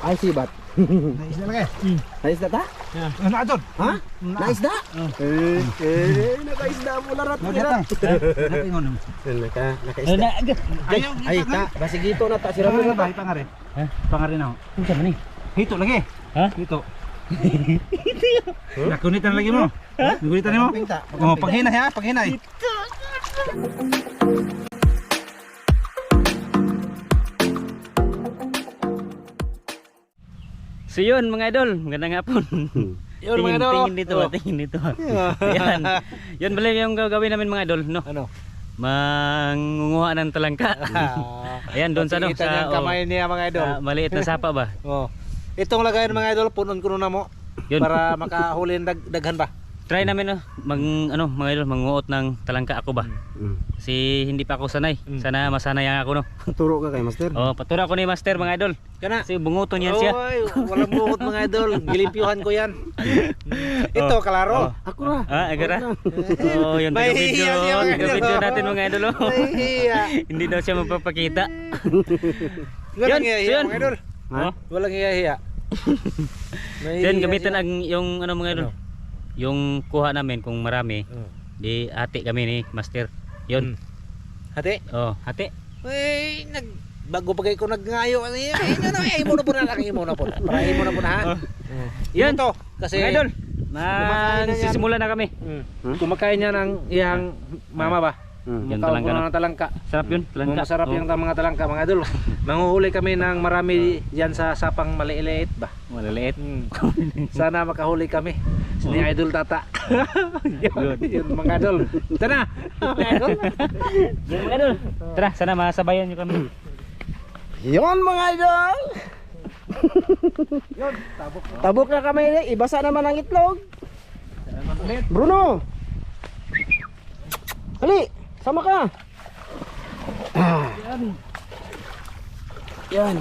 Ay, sibat. Naisda lagi. Naisda ta? Ano adon? Ha? Naisda? Eh, eh, nakaisda mo larat. Nagatang. Natingon mo. Naka, nakaisda. Ayaw, Ay, ta, basigito na ta. Sira mo na ta. pangari. Ha? Pangari na. Unsa man ni? Hito lagi. Ha? Hito. Nakunitan lagi mo. Nakunitan mo. Oh, paghinay ha, paghinay. So yun mga idol, magandang hapon. Yun, tingin, mga idol, Tingin dito, oh. tingin dito. Yan. Yan bali yung gagawin namin mga idol, no? Ano? Mangunguha ng talangka. Ayan doon sa ano, Kita niya sa, ang kamay niya mga idol. sa maliit na sapa ba? Oh. Itong lagayan mga idol, punon-kuno na mo. Yun. Para makahuli ng dag daghan ba? Try namin no, mag ano mga idol, manguot ng talangka ako ba? Mm. Kasi hindi pa ako sanay. Mm. Sana masanay ang ako no. Turo ka kay Master. Oh, patura ko ni Master mga idol. Kana. Kasi bunguton yan siya. Oy, walang buhot mga idol. Gilimpyuhan ko yan. Ito, kalaro. Ako na. Ah, agara. Oh, yung taga Mahihiya video, taga video natin mga idol. oh. Hindi daw siya mapapakita. Walang Yun, yun. mga idol. Ha? Walang hiya-hiya. Then gamitan ang yung ano mga idol. Yung kuha namin kung marami, Oh. di ate kami ni Master. Yun. Hati. Oh, ate. Uy, nag bago pa kayo ko nagngayo ano yun eh, yun, ay mo na po na lang mo na po na parahin mo na po na ha Yan. yan to kasi idol, kumakain na yan. magsisimula na kami. Mm. Hmm? kumakain niya ng iyang mama ba Mm. Yan Makaw talangka na. ng talangka Sarap yun, talangka. masarap Oh, yung mga talangka mga idol manguhuli kami ng marami yan sa sapang maliit ba maliliit. Mm. sana makahuli kami ni Oh. idol tata yun, yun mga idol na mga idol Yan mga idol. Tara, sana masabayan niyo kami. Yon mga idol. yun tabok Tabok na kami. Ibasa naman ang itlog. Bruno. Hali, sama ka. Ah. Yan.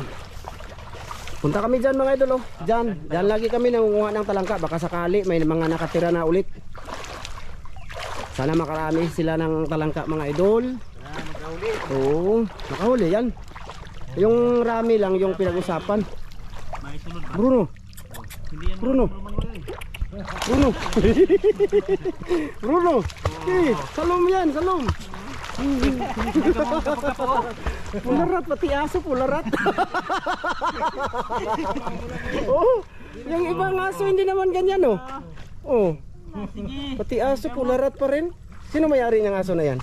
Punta kami dyan mga idol oh. Dyan. Dyan lagi kami nangunguha ng talangka. Baka sakali may mga nakatira na ulit. Sana makarami sila ng talangka mga idol. Oo, nakahuli yan. Yung rami lang yung pinag-usapan. Bruno. Bruno. Bruno. Bruno. Eh, salom yan, salom. Pularat pati aso pularat. oh, yung ibang aso hindi naman ganyan oh. Oh. Pati aso pularat pa rin. Sino may-ari ng aso na yan?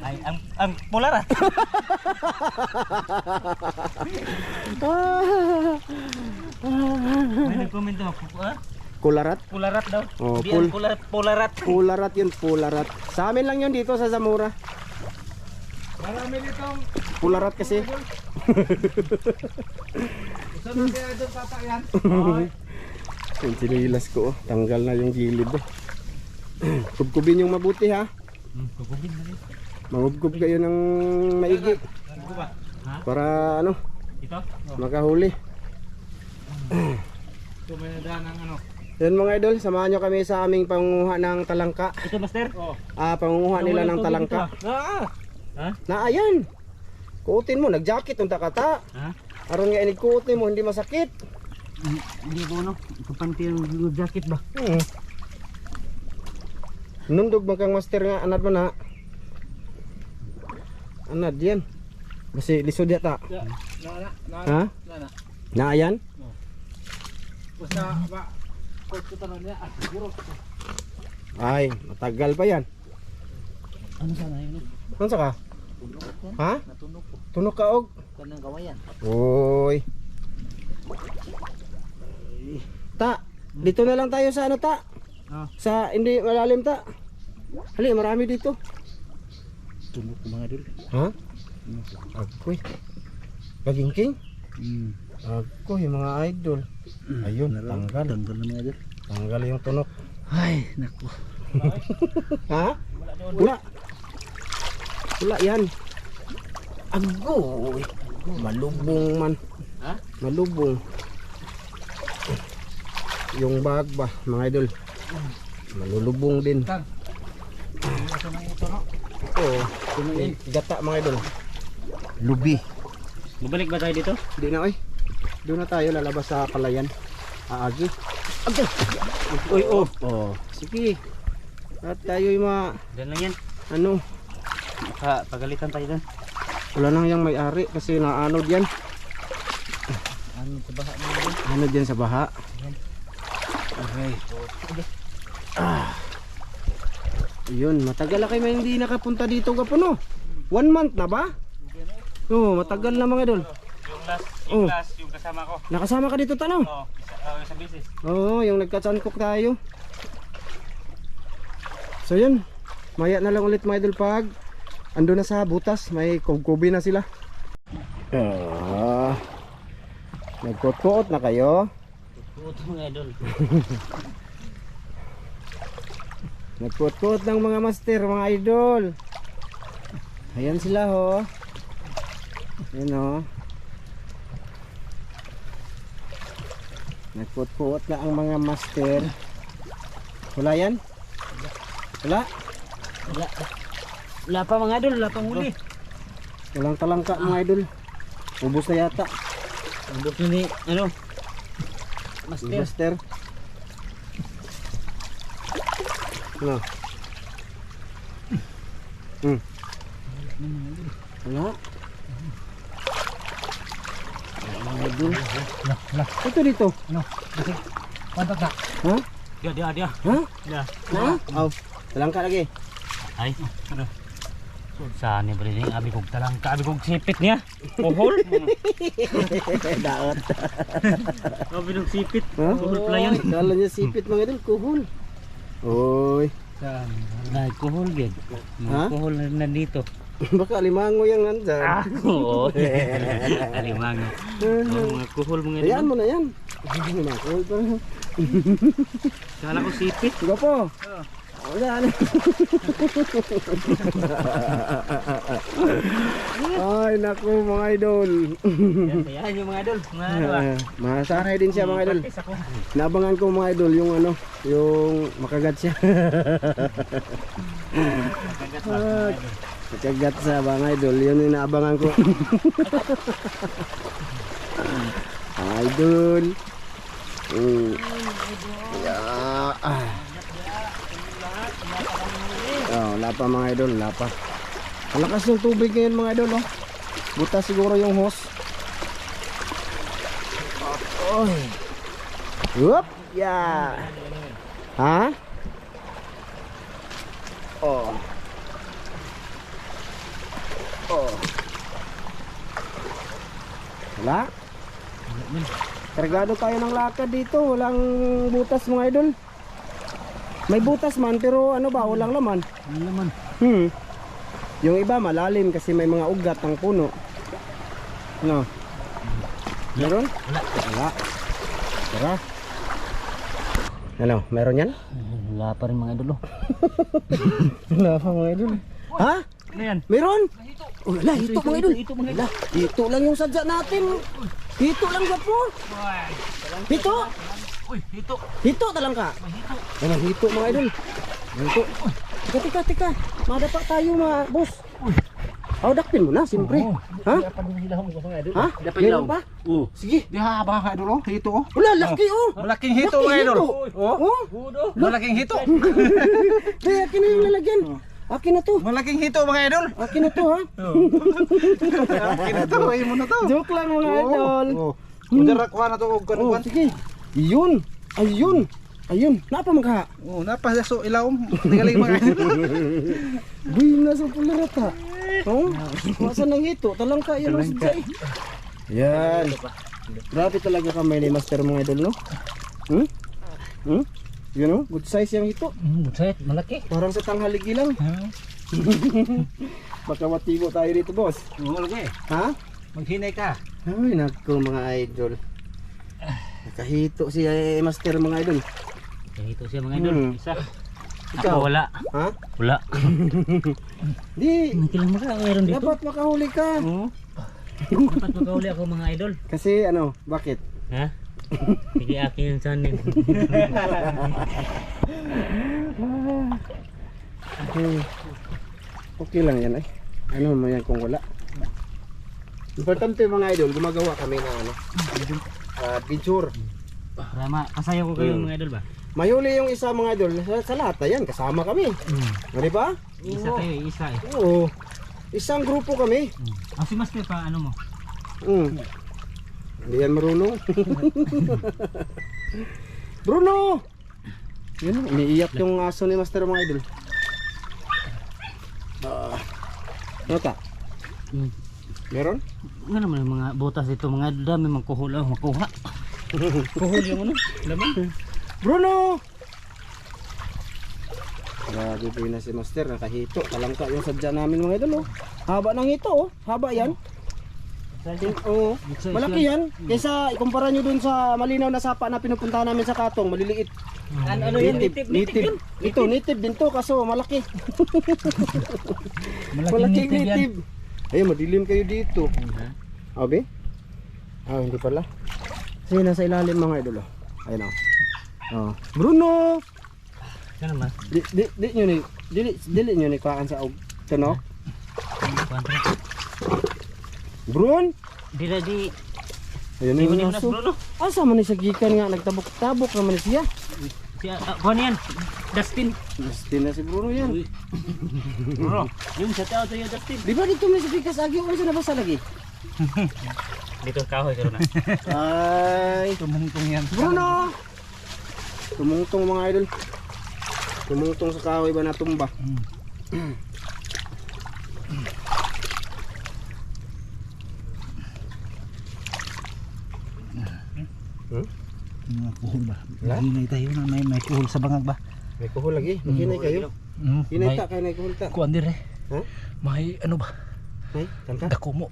Ay, ang ang pularat. May nag-comment daw, ah, Kularat? pularat daw. Oh, pul- ang pularat, pularat. Pularat yun, pularat. Sa amin lang yun dito sa Zamora. Marami ditong Pularat kasi. Saan na kaya idol tata yan Yung sinilas ko, oh. tanggal na yung gilid. Oh. Kubkubin yung mabuti ha. Hmm, kukubin na rin. Mangubkub kayo ng maigi. Para ano, Ito? makahuli. Ito may nadaan ng ano Yan mga idol, samahan nyo kami sa aming pangunguha ng talangka. Ito, Master? oh Ah, pangunguha nila ng talangka. ah Ha? Na ayan. Kuotin mo, nag-jacket unta kata. Ha? Aron nga inikuotin mo, hindi masakit. Hindi ko ano, kapanti yung jacket ba? Hmm. Nundog man kang master nga anad man na. Anad yan. Basi lisod yata. na na na Ha? na na Na ayan? basta ba kotse tanan niya ah siguro Ay, matagal pa yan. Ano sana yun? Ano ka? Ha? natunog ko Tunok ka og? kanang kawayan Oy. Ta, dito na lang tayo sa ano ta? Ah. Sa hindi malalim ta. Hali, marami dito. Tunog ko mga idol. Ha? Agoy. Kagingking? Hmm. Ako yung mga idol. Ayun, tanggal. Tanggal na mga idol. Tanggal yung tunok. Ay, naku. Ha? Wala. Wala yan. Agoy. Malubong man. Ha? Malubong. Yung bag ba, mga idol. Malulubong din. Oo. Gata mga idol. Lubi. Babalik ba tayo dito? Di na oy. Doon na tayo lalabas sa palayan. Aagi. Agay. Uy, oh. Oh, sige. At tayo yung mga, Diyan lang yan. ano, Pa, pagalitan tayo doon. wala nang yung may-ari kasi naanod yan. Ano sa baha mo doon? Ano dyan sa baha? Okay. Ah. Yun, matagal na kayo may hindi nakapunta dito ka no? One month na ba? Oo, matagal na mga idol. Yung last, Oh. last, yung kasama ko. Nakasama ka dito tanaw? Oo, uh, sa business. Oo, yung nagkatsankok tayo. So yun, maya na lang ulit mga idol pag ando na sa butas, may kubkubi na sila. Ah, nagkot-kot na kayo. Puto mga idol. Nagkot-kot ng mga master, mga idol. Ayan sila ho. Ayan ho. Nagkot-kot na ang mga master. Wala yan? Wala? Wala. Wala pa mga idol, wala pang huli. Walang talangka mga idol. Ubus na yata. Ang book ni, ano? Master. Master. Ano? Hmm. Wala. Mga idol. Ito dito. Ano? Kasi, pantak na. Ha? Dia, dia, dia. Ha? Dia. Na? Oh, talangka lagi. Ay, ano? Saan ni Bri? Abi kong talangka, abi kong sipit niya. Pohol. Daot. Abi kong sipit. Kuhol pala yan. Kala niya sipit mga idol, kuhol. Oy, Ay, kuhol gid. Ha? Kuhol na nandito. baka limango yan nandyan. Ah, oo. Alimang. Oh, mga kuhol mga Ayan idol. mo na yan. Kuhol pa. Kala ko sipit. Sige po. Wala na. Ay, naku mga idol. Yan, yung mga idol. Mga ano ah. Masanay din siya mga idol. Nabangan ko mga idol yung ano, yung makagat siya. Ah, Makagat sa mga idol, yun yung naabangan ko. idol. Mm. Yeah. Ah. Oh, lapa mga idol, lapa. Ang lakas ng tubig ngayon mga idol, oh. Butas siguro yung hose. Oy. Whoop! Yeah. Ha? Oh. Oh. Wala? Kargado tayo ng lakad dito. Walang butas mga idol. May butas man pero ano ba, walang laman. Ano naman? Hmm. Yung iba malalim kasi may mga ugat ng puno. No. Meron? Wala. Wala. Tara. Ano, meron yan? Wala pa rin mga idol. oh. Wala pa mga idol. Ha? Ano yan? Meron? Oh, wala, hito, mga idol. Ito mga idol. Wala, hito lang yung sadya natin. Hito lang ba po? Hito? Uy, ito. Hito talang ka. Wala, hito mga idol. Hito. Tika, tika, tika. Madapa tayo mga boss. Oh, dakpin mo na, siyempre. Ha? Mga idol? Ha? Meron pa? Oo. Sige. Di ha ba ka idol oh, hito oh. Wala, laki oh. Malaking hito mga idol. hito. Oh, Oh, malaking hito. kaya akin na yung lalagyan. Akin na to. Malaking hito mga idol. Akin na to ha. Akin na to, ay mo na to. Joke lang mga idol. Oh. Mudara kuha na to og Oh, kanuan. sige. Yun. Ayun. Ayun. Napa magka. Oh, napaso ilaw. Tingaling mga idol. Bina sa pularata. Oh, masa nang ito? Talang ka yan. Talang ka. Yan. Grabe talaga kami ni Master mga idol, no? Hmm? Hmm? Yun, oh. Good size yung ito. Hmm, buset, malaki. Parang sa tanghaligi lang. Baka matigo tayo dito, boss. Oh, lagi. Ha? Maghinay ka. Ay, naku mga idol. Nakahito si eh, Master mga idol. Ito siya mga idol. Hmm. Isa. Ikaw? Ako wala. Ha? Wala. Di, Nakilang maka mayroon dito. dapat makahuli ka. Oo. Dapat magkauli ako mga idol. Kasi ano, bakit? Ha? Sige akin yung sanin. Okay. Okay lang yan ay. Ano mo yan kung wala? Importante mga idol, gumagawa kami ng ano, ah, adventure. Para makasayaw ko kayo Mm. mga idol ba? Mayuli yung isa mga idol, sa, sa lahat na yan, kasama kami. Mm. Di ba? Isa kayo, isa eh. Oo. Isang grupo kami. Mm. Ang si Master pa ano mo? Mm. Hindi yan marunong. Bruno! Yun, umiiyak yung aso ni Master mga idol. Ah. ano ka? Mm. Meron? Nga naman mga butas dito mga idol dami magkuhul oh, makuha. Kuhul yung ano? Laman. Bruno! Grabe po na si Master, nakahito. Kalangka yung sadya namin mga idol. Oh. Haba ng hito, oh. haba yan. Oo. Malaki yan. Kaysa ikumpara nyo dun sa malinaw na sapa na pinupuntahan namin sa Katong, maliliit. Ano, ano yan? Native, native. Ito, native din to, kaso malaki. Malaking native. Ayun, madilim kayo dito. Abi? Ah, hindi pala. Kasi nasa ilalim mga idol. Oh. Ayun oh. Oh. Bruno! Ano naman? Di, di, di nyo ni, dili, dili nyo ni kuhaan sa og tuno? Brun! Di na di. Ayun Di mo yung ni aso. Bruno. Asa man ni sa gikan nga, nagtabok-tabok naman ni siya. Si ah, ano yan? Dustin. Gusto na si Bruno yan. Bro, yung sa tao to yung Dustin. Di ba dito may sa bigas agi o sa nabasa lagi? Dito kahoy karon na. Ay, Tumungtong yan. Bruno! Tumungtong mga idol. Tumungtong sa kahoy ba natumba? Mga kuhol ba? Hinay tayo na may, may kuhol sa bangag ba? May kuhol lagi. Hinay kayo. Mm, Hinay may ta kay nay kuhol ta. kuan dire. Ha? May ano ba? May tangka. Dako mo.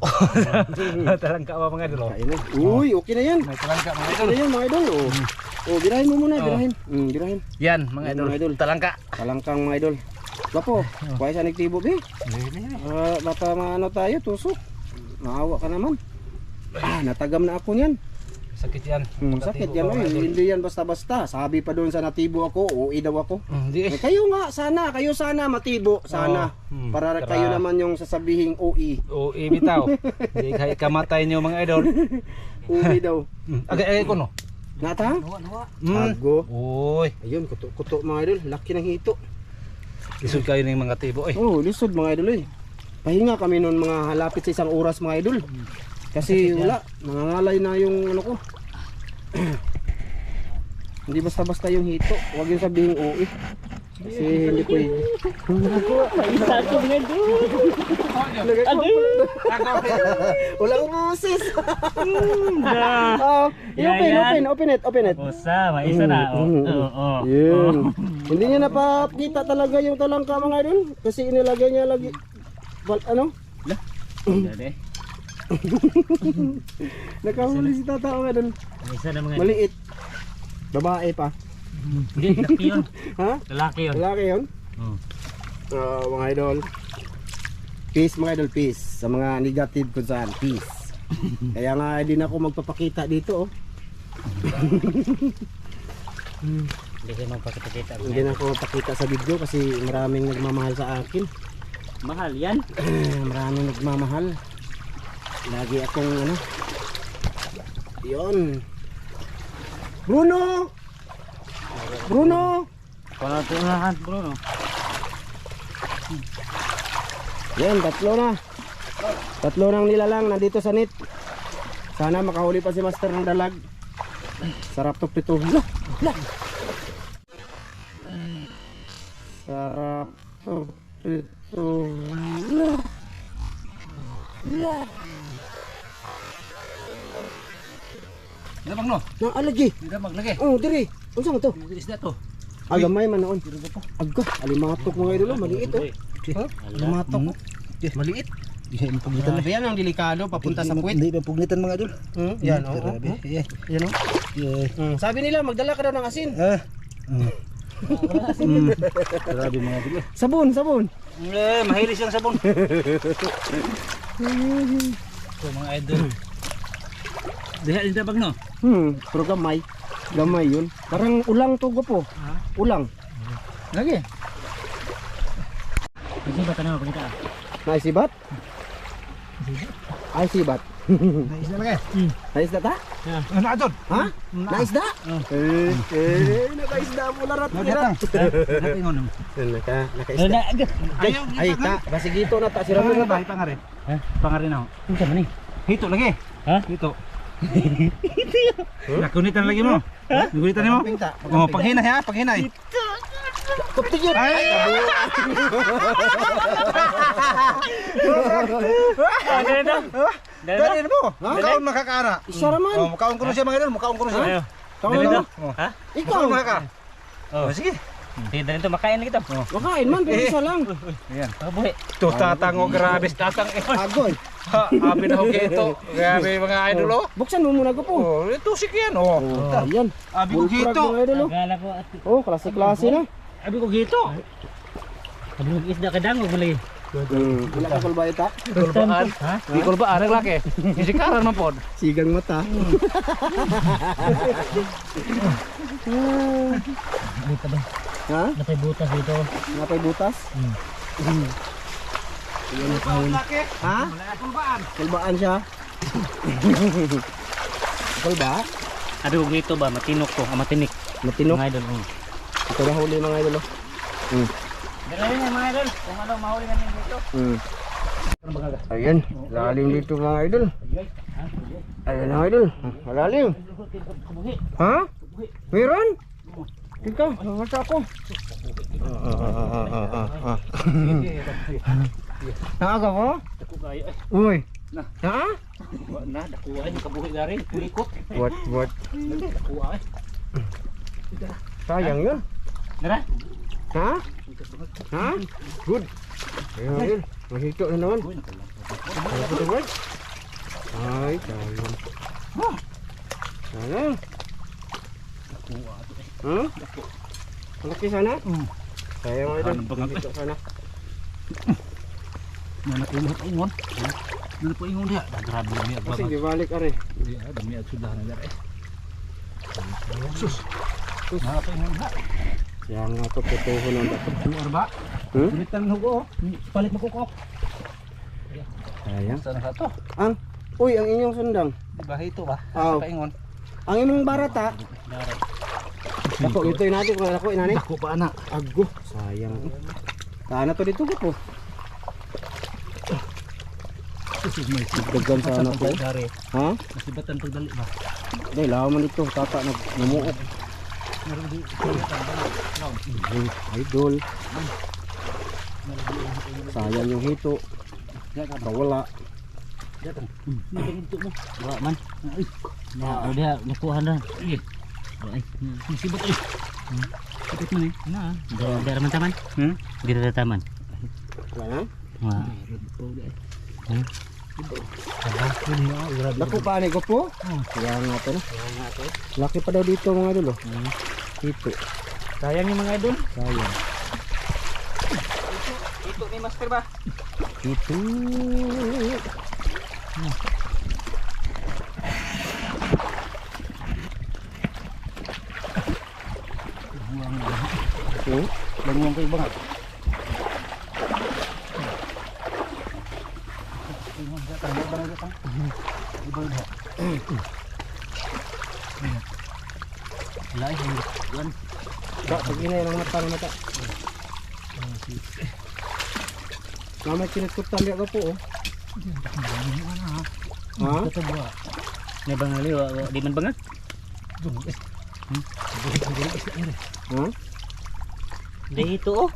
Talangka ba mga idol? Na. Uy, okay na yan. May talangka mga Okay na yan mga idol. Oh, oh birahin mo muna, Oh. birahin. Mm, birahin. Yan mga Yan, idol. mga idol. Talangka. Kalangkang mga idol. Lapo, kuha sa nagtibo be. Ah, baka maano tayo, tusok. Maawa ka naman. Ah, natagam na ako niyan. Sakit yan. Hmm, sakit yan oy. Hindi yan basta-basta. Sabi pa doon sa natibo ako, uwi daw ako. Hindi. Eh, kayo nga, sana, kayo sana matibo, sana. Oh, hmm, para tara. kayo naman yung sasabihing uwi. O ibitaw. Hindi kayo kamatay niyo mga idol. Uwi daw. Agay agay ko no. Nata? Mm. Ago. Uy, Ayun, kuto-kuto mga idol. Laki ng hito. isod kayo ng mga tibo eh. Oh, lisod mga idol eh. Pahinga kami noon mga halapit sa isang oras mga idol. Kasi wala, nangangalay na yung ano ko. hindi basta-basta yung hito. Huwag yung sabihin uwi. Kasi hindi pwede. Isa ko mga idol. Lagay ko pala. Walang boses. Oh, Yan, open, yan. open, open it, open it. Usa, may isa na. Oh, Mm, mm, oo, oo. Yun. Hindi niya napakita talaga yung talangka mga idol. Kasi inilagay niya lagi. Wal, ano? Dali. Nakahuli si tata mga idol. May isa na mga. Maliit. Babae pa. Hindi, laki yun. Ha? Lalaki yun. Lalaki yun? Oh. Ah, mga idol. Peace mga idol, peace. Sa mga negative kung saan, peace. Kaya nga hindi na ako magpapakita dito oh. Hindi kayo magpakita-kita. mga Hindi na ako magpakita sa video kasi maraming nagmamahal sa akin. Mahal yan. maraming nagmamahal. Lagi akong ano. Yun. Bruno! Bruno! Panatunahan bro no. Yan, tatlo na. Tatlo nang nilalang nandito sa net. Sana makahuli pa si Master ng dalag. Sarap to lah. Sarap to prito. Lah. Dabang no. Nang alagi. Dabang lagi. Oh, diri. Unsa man to? Isda to. Agamay man noon. Agka, alimatok mga idolo, maliit oh. Ha? Alimatok. oh. Maliit. Di mo pugitan Grabe yan ang delikado papunta sa puwit. Hindi mo pugitan mga idol. Hmm, yan oh. Grabe. Yeah. Yan oh. Yeah. Hmm, sabi nila magdala ka daw ng asin. Ah. Mm. Mm. Grabe mga idol. Sabon, sabon. Eh, mahilig siyang sabon. so mga idol. Diha din tabag no. Hmm, pero gamay. Gamay yun. Parang ulang to po. Ulang. Lagi. Kasi ba tanong pakita? Naisibat? Ay sibat. Naisda lagi. Naisda ta? Ano adon? Ha? Naisda? Eh, eh, nakaisda mo larat. larat. Natingon. Naka, nakaisda. Ayaw. Ay, ta, basigito na ta. Sira mo na ta. pangari. Ha? Pangari na. Ano sa man eh? Hito lagi. Ha? Hito. Nakunitan lagi mo. Nakunitan mo. Oh, paghinay ha, paghinay. Kuptigit. Ay, daw. Dali mo. Mukaon makakara. Isa raman. Oh, mukaon ko na siya mga idol, mukaon ko na siya. Daw. Oh. Ha? Ikaw. Oh. Oh, sige. Sige, dali to makain na kita. Makain man, pero isa lang. Ayan. Oh, buhi. To tatango grabe tatang eh. Agoy. Ha, Abi na hoge ito. Grabe mga idol oh. Buksan mo muna ko po. Oh, ito sige yan oh. Oh, yan. Abi ko gito. oh. Ko at Oh, klase-klase na. Abi ko gito. Sabi mo isda ka dango malay. Hmm. Wala ka kulba ita. Kulbaan. Di kulbaan ang laki. Isi karan man pod. Sigang mata. Buta ba? Ha? Natay butas dito. Napay butas? Hmm. Ha? Kulbaan. Kulbaan siya. Kulba? Ado dito ba matinok ko, ah, matinik. Matinok. Mga idol. Oh. Ito na huli mga idol. oh. Hmm. Dali na mga idol. Kung ano mahuli namin dito. Hmm. Ayan, lalim dito mga idol. Ayan mga idol. Lalim. Ha? Meron? Ikaw, masa ako. Ah, ah, ah, ah, ah, ah. Naaga mo? Eh. Uy. Na. Wa na dakuha ay kabuhi gari. Kulikot. What, what? Dakuha ay. Sayang yun. Dara. Ha? Ha? Good. Ayan idol. Mahito na naman. Ay, ito ba? Ay, sayang. Sayang. Hmm? Malaki sana? Sayang mga idol. Ano? Mahito sana. Nana ko mo ingon. Nana po ingon dia. Grabe ag Kasi gibalik are. Dia dami ag sudah na dire. Sus. Sus. Na pa ingon ha. Yang nga to tutuhon ang dapat. Suar ba? Hmm? Kulitan mo ko. Palit mo ko ko. Sayang. Sana ka to. Ang, uy, ang inyong sundang. Di ba hito ba? Aw. Pa ingon. Ang imong barata. Dara. Dako, ito natin kung ako inani. Dako pa ana. Ago, sayang. Sana to dito ko po. Sus may Dagan sana po. Dari. Ha? Masibatan pag dali ba? Dahil lawa man dito, tata nag numuot. Idol. Sayang yung hito. Bawala. Wa man. Na udah nakuha na. Ay. Masibat ay. Kapit mo ni. Na. Dara man taman. Hmm? Sa taman. Wala na? Wa. Naku pa ko po. Sayang nga to na. Laki pa daw dito mga idol. oh. Hito. Sayang yung mga idol. Sayang. Ito ni master ba? Hito. Hmm? Bangun ko ibang. Lai yan. Ba, pag inay ng mata mata. Mama kinukot tali ako po oh. Ha? Ito ba? May bangali wa wa- di man bangag. Ha? Di ito oh.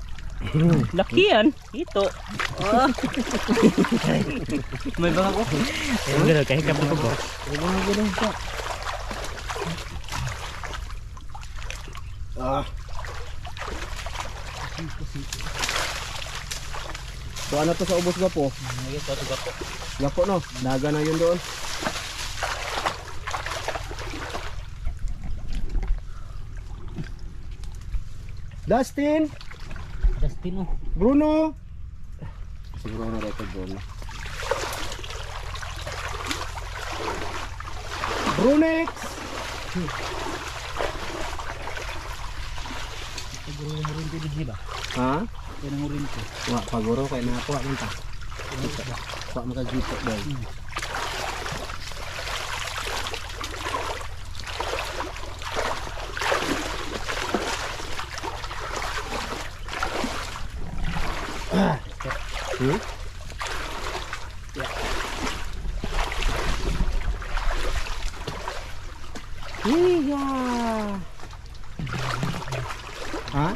Laki yan. Ito. Ah. May bangag oh. Ayun gano'n kahit kapag ko. Wala na ganun pa. Ah. So ano to sa ubos gapo? Gapo no, daga na yun doon. Dustin, Dustin oh. Bruno. Siguro na record Bruno. Brunex. Siguro mo rin din di ba? Ha? Yan ang urin ko. Wa paguro kay na ako man ta. Wa makagito boy. Hmm? Iya. Ha?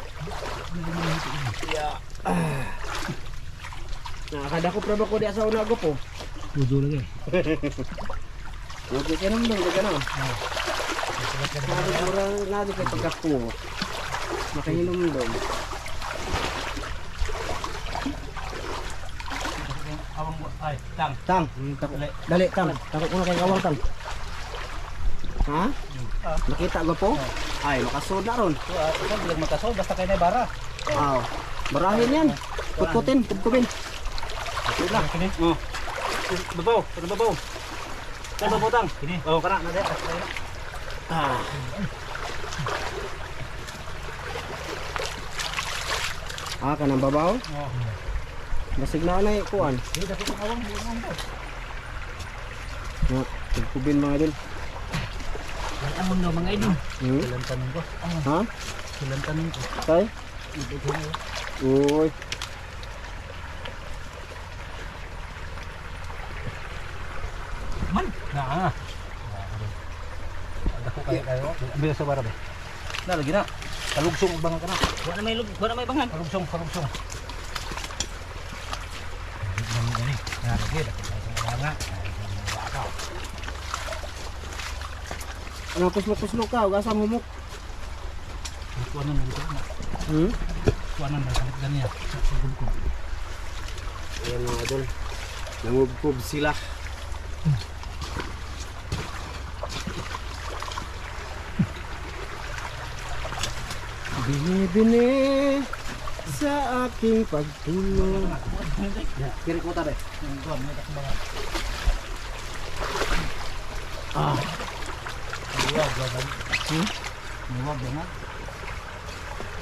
Ah. Nakakada ko praba ko di asa una ko po. Tudo lagi. Okay ka naman dong, gano'n. Sabi ko rin natin kay pagkapo. Makahinom dong. Awang ay, tang. Tang, tako, dali tang. Tako ko na kay kawang tang. Ha? Nakita ko po? Ay, makasod na ron. Ito bilang makasol basta kay na bara. Wow. Barahin yan. Putputin, putpupin. Wait lang. Kini. Oh. Babaw, ano babaw? Sa babaw tang. Kini. Oh, kana na dai. Ah. Ah, kanang babaw? Oh. Basig na na kuan. Di dapat awang awang daw. No, putpupin mga idol. Amon daw mga idol. Hmm? Silang tanong ko. Ha? Silang tanong ko. Tay? Uy. Man. Na. Dako kay kayo. Ambil sa bara ba. Na lagi na. Kalugsong ang bangan kana. Wala may lug, wala may bangan. Kalugsong, kalugsong. Gani gani. Na lagi dako kay nga. Ano puslok-puslok ka? Ugasa mo mo. Kuanan dito na. Hmm? Kuanan na kalit ganiya. Sugod ko. Ayan mga idol. Nangubkob sila. Bini-bini sa aking pagtulong. Kiri ko tabe. Kuan mo tak bangan. Ah, Iya, jawaban. Hmm? Jawab banget.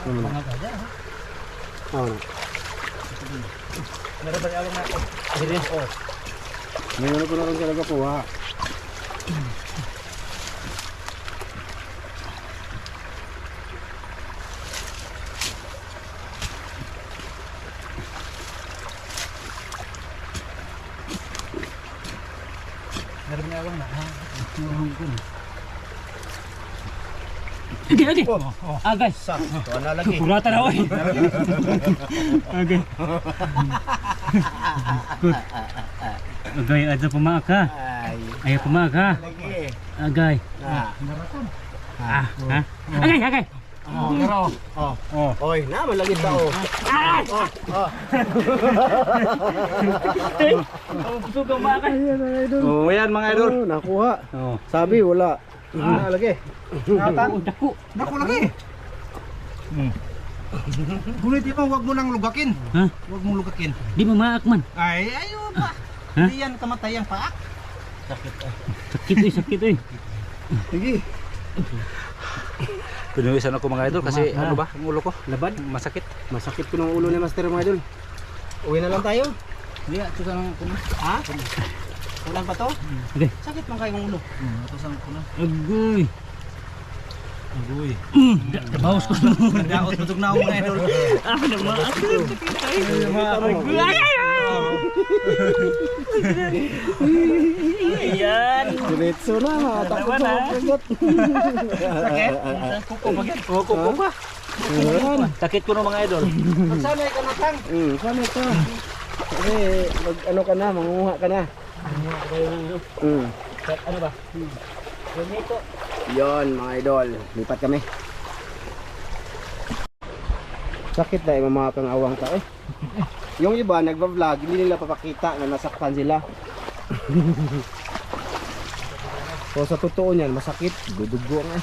Banget aja. Na? Meron ba awang ako? Sige. Oh. Ngayon ko na rin talaga po ha. Meron ba awang na? Ha? Tuhong ko. Okay, okay. Oh, oh. Ah, guys. Sa, ito na lagi. Purata na oy. Okay. Good. Agay, adto pumaak ha. Ay, Ayaw pumaak ha. lagi. Agay. Ah. Ah, ha. Agay, agay. Oh, pero. oh. Oh. Oy, naman lagi ba oh. Oh, oh. Oh, sugang maakay. Oh, yan mga idol. Oh, nakuha. Oh. Sabi wala. Ah, lagi. Natan. Oh, dako. Dako lagi. Hmm. Kulit mo, wag mo nang lugakin. Ha? Wag mo lugakin. Di mamaak man. Ay, ayo pa. Ha? Hindi yan kamatayang paak. Sakit ay. Sakit oy, sakit oy. Sige. Pinuwisan ako mga idol kasi ano ba, ang ulo ko Labad. masakit. Masakit ko ng ulo ni Master mga idol. Uwi na lang tayo. Hindi, sa nang kuno. Ha? Ulan pa to? Okay. Sakit man kayong ulo. Hmm, ito sa nang kuno. Agoy. Agoy. Mm, Dabawas ko. Daot tutog na ako mga idol. Ah, mo. Ay, ay, ay. Ayan. Diretso na, Naman, sa ha? kagat. Sakit. Kuko? Oh, kuko ba? Ayan. Sakit ko no mga idol. Magsanay ka na tang. Hmm, sana ka. Kasi mag ano ka na, mangunguha ka na. Hmm. Ano ba? Ganito. Yon mga idol, lipat kami. Sakit dahil mamakang awang ka eh. Yung iba nagba-vlog, hindi nila papakita na nasaktan sila. so sa totoo niyan, masakit, dudugo nga.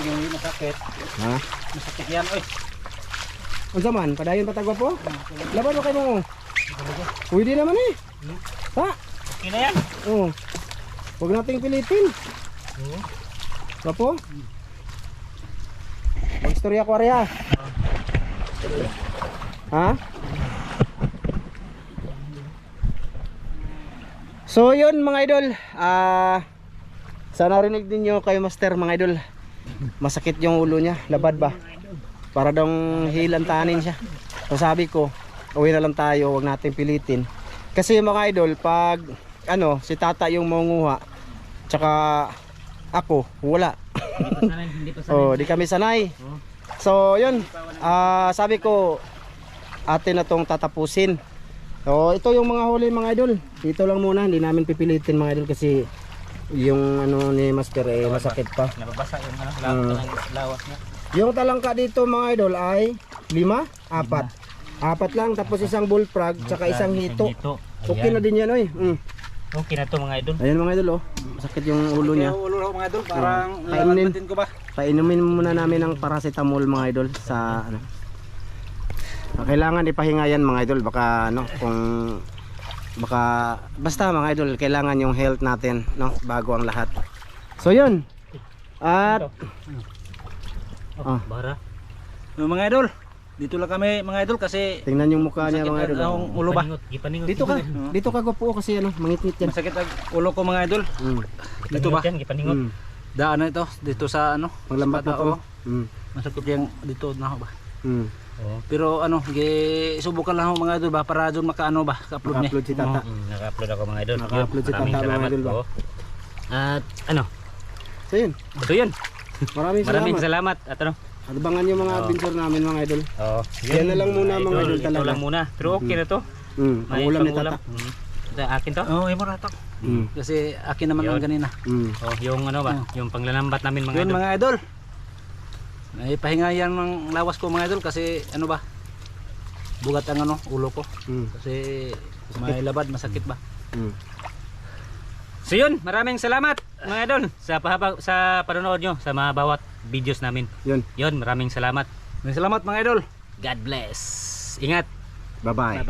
Yung masakit. Ha? Masakit yan, oy. Unsa man, padayon patagwa po? Laban mo kay mo. Pwede naman eh. Ha? Okay na yan. Oo. Huwag nating pilitin. Oo. Papo? Magstorya ko arya. Ha? So yun mga idol, ah sana rinig ninyo kayo master mga idol. masakit yung ulo niya, labad ba? Para daw hilantanin siya. So sabi ko, uwi na lang tayo, wag natin pilitin. Kasi mga idol, pag ano, si tata yung manguha, tsaka ako, wala. Hindi pa Oh, di kami sanay. So, yun. Ah, sabi ko atin na tong tatapusin. So, ito yung mga huli mga idol. Dito lang muna, hindi namin pipilitin mga idol kasi yung ano ni Master eh masakit pa. Nababasa yung ano, Mm. lawas niya. Yung talangka dito mga idol ay lima, apat. Apat lang tapos isang bullfrog tsaka isang hito. Okay na din yan oy. Mm. Okay na to mga idol. Ayan mga idol oh. Masakit yung ulo niya. Yung ulo raw mga idol, parang Oh. Ko ba? Painumin muna namin ng paracetamol mga idol sa ano. Ah, Kailangan ipahinga yan mga idol baka ano kung baka basta mga idol kailangan yung health natin no bago ang lahat. So yun. At Oh, Ah. bara. Yung mga idol, dito lang kami mga idol kasi tingnan yung mukha niya mga idol. ang- ulo ba? Paningot. Dito ka. Dito ka po kasi ano mangitngit yan. Masakit ang ulo ko mga idol. Mm. Dito ba? Yan, gipaningot. Mm. Daan na ito, dito sa ano, Bata, to. oh. Mm. masakit yung dito na ba. Mm. Oh. Pero ano, gi subukan lang ako mga idol ba para doon makaano ba, ka-upload niya. Upload si Tata. Mm, naka-upload ako mga idol. Naka-upload si Tata, mga idol ba? At ano, So yun. ito yun. Maraming Maraming salamat. salamat. At ano, Abangan yung mga Oh. adventure namin mga idol. oh, Yan na lang muna, mga idol, Ito talaga. lang muna. Pero okay na to. Mm. Ang May ulam ni pangulam. Tata. Mm. Ito, akin to. Oo, oh, imo ratak. Mm. Kasi akin naman Yun. ang ganina. Mm. Oh, yung ano ba, yung panglalambat namin mga Yun idol. mga idol. Ay pahinga yan ng lawas ko mga idol kasi ano ba? Bugat ang ano, ulo ko. Mm. Kasi may labad, masakit ba? Mm. So yun, maraming salamat mga idol sa pahaba, sa panonood nyo sa mga bawat videos namin. Yun. Yun, maraming salamat. May salamat mga idol. God bless. Ingat. Bye-bye.